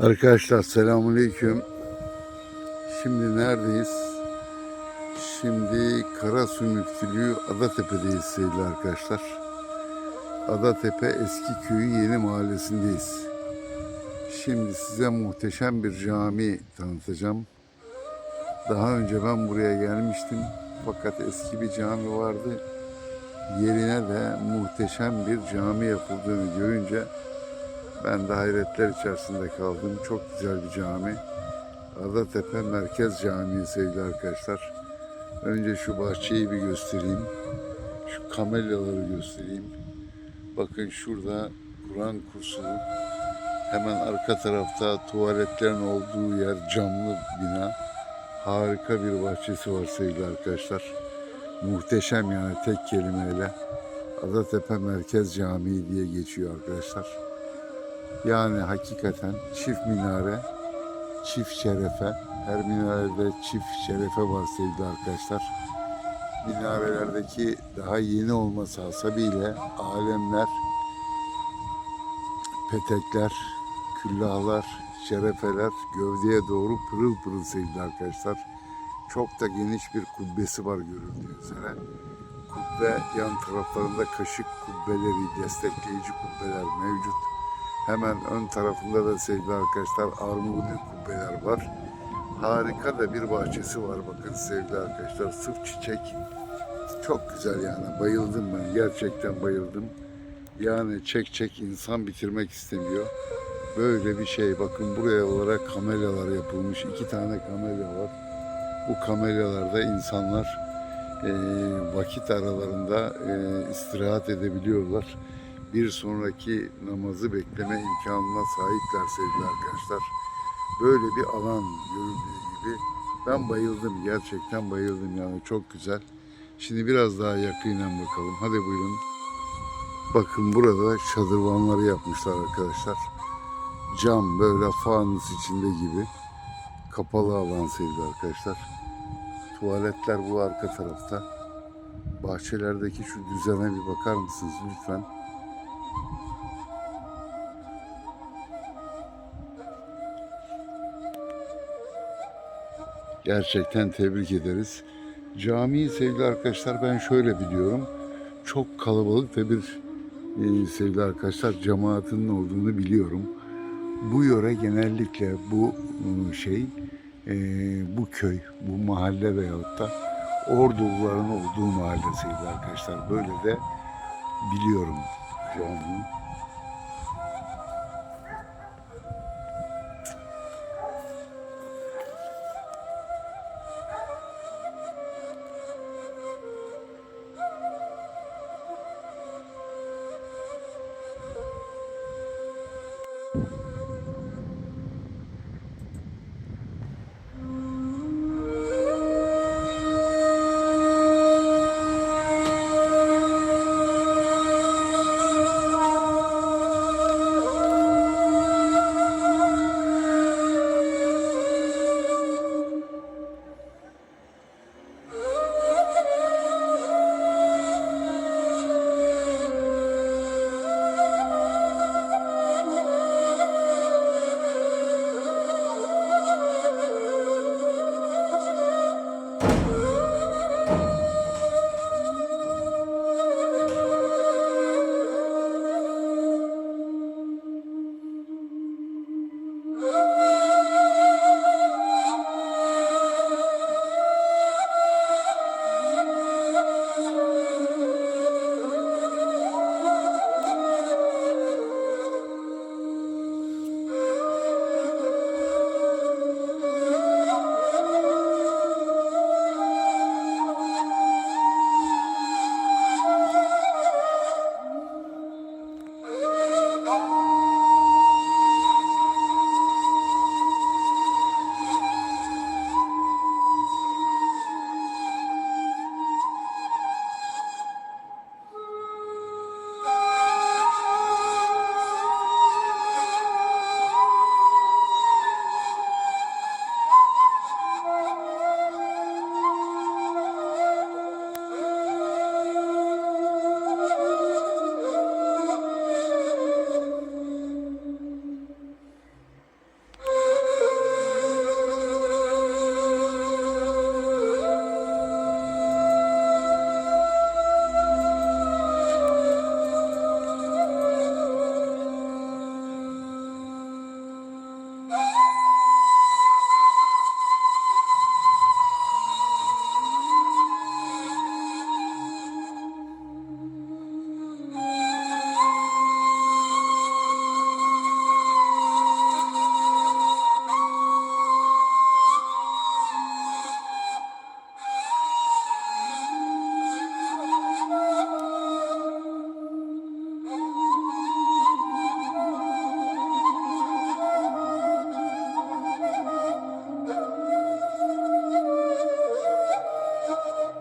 Arkadaşlar selamünaleyküm. Şimdi neredeyiz? Şimdi Karasu Müftülüğü Adatepe'deyiz sevgili arkadaşlar. Adatepe Eski Köyü Yeni Mahallesi'ndeyiz. Şimdi size muhteşem bir cami tanıtacağım. Daha önce ben buraya gelmiştim. Fakat eski bir cami vardı. Yerine de muhteşem bir cami yapıldığını görünce ben de hayretler içerisinde kaldım. Çok güzel bir cami. Adatepe Merkez Camii sevgili arkadaşlar. Önce şu bahçeyi bir göstereyim. Şu kamelyaları göstereyim. Bakın şurada Kur'an kursu. Hemen arka tarafta tuvaletlerin olduğu yer camlı bina. Harika bir bahçesi var sevgili arkadaşlar. Muhteşem yani tek kelimeyle. Adatepe Merkez Camii diye geçiyor arkadaşlar. Yani hakikaten çift minare, çift şerefe. Her minarede çift şerefe var sevgili arkadaşlar. Minarelerdeki daha yeni olması hasebiyle alemler, petekler, küllahlar, şerefeler gövdeye doğru pırıl pırıl sevgili arkadaşlar. Çok da geniş bir kubbesi var görüldüğü üzere. Kubbe yan taraflarında kaşık kubbeleri, destekleyici kubbeler mevcut. Hemen ön tarafında da sevgili arkadaşlar armudi kubbeler var. Harika da bir bahçesi var bakın sevgili arkadaşlar. Sırf çiçek. Çok güzel yani. Bayıldım ben. Gerçekten bayıldım. Yani çek çek insan bitirmek istemiyor. Böyle bir şey. Bakın buraya olarak kamelyalar yapılmış. iki tane kamelya var. Bu kamelyalarda insanlar eee, vakit aralarında eee, istirahat edebiliyorlar bir sonraki namazı bekleme imkanına sahipler sevgili arkadaşlar. Böyle bir alan görüldüğü gibi ben bayıldım gerçekten bayıldım yani çok güzel. Şimdi biraz daha yakından bakalım. Hadi buyurun. Bakın burada şadırvanları yapmışlar arkadaşlar. Cam böyle fanus içinde gibi. Kapalı alan sevgili arkadaşlar. Tuvaletler bu arka tarafta. Bahçelerdeki şu düzene bir bakar mısınız lütfen? Gerçekten tebrik ederiz. Camiyi sevgili arkadaşlar ben şöyle biliyorum. Çok kalabalık ve bir e, sevgili arkadaşlar cemaatinin olduğunu biliyorum. Bu yöre genellikle bu e, şey e, bu köy, bu mahalle veyahut da Orduluların olduğu mahalle sevgili arkadaşlar. Böyle de biliyorum camiyi.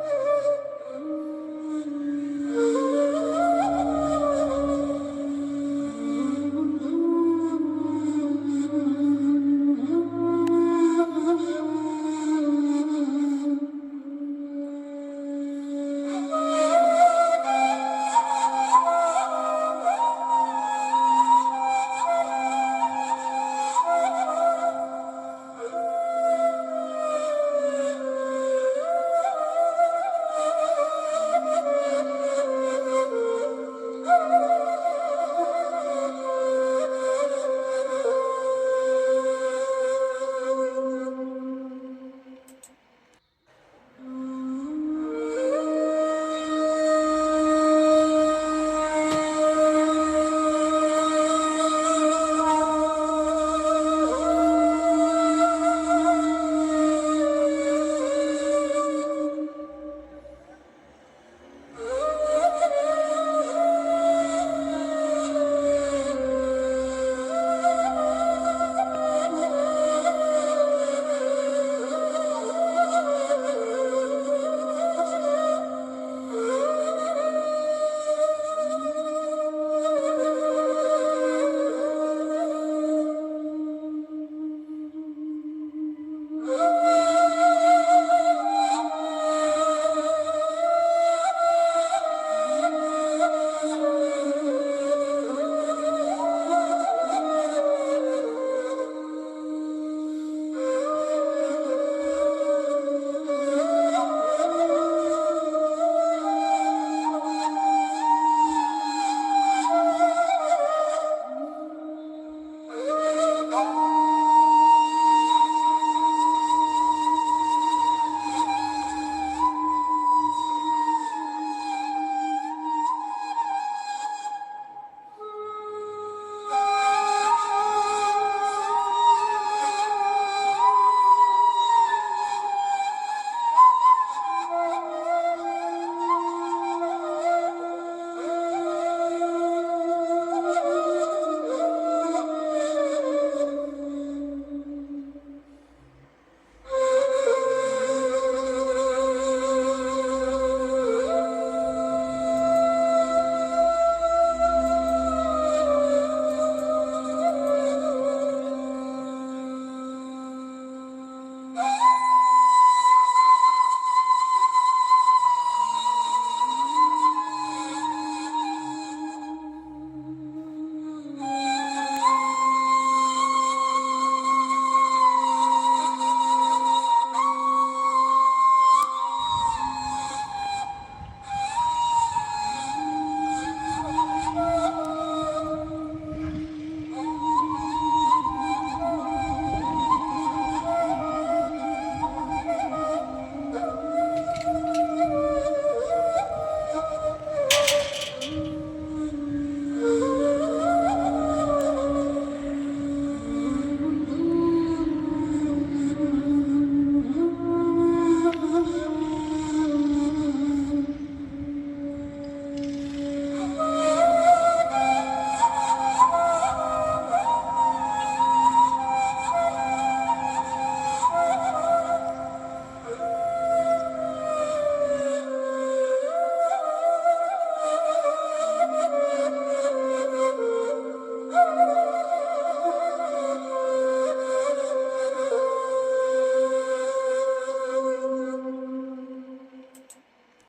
Mm-hmm.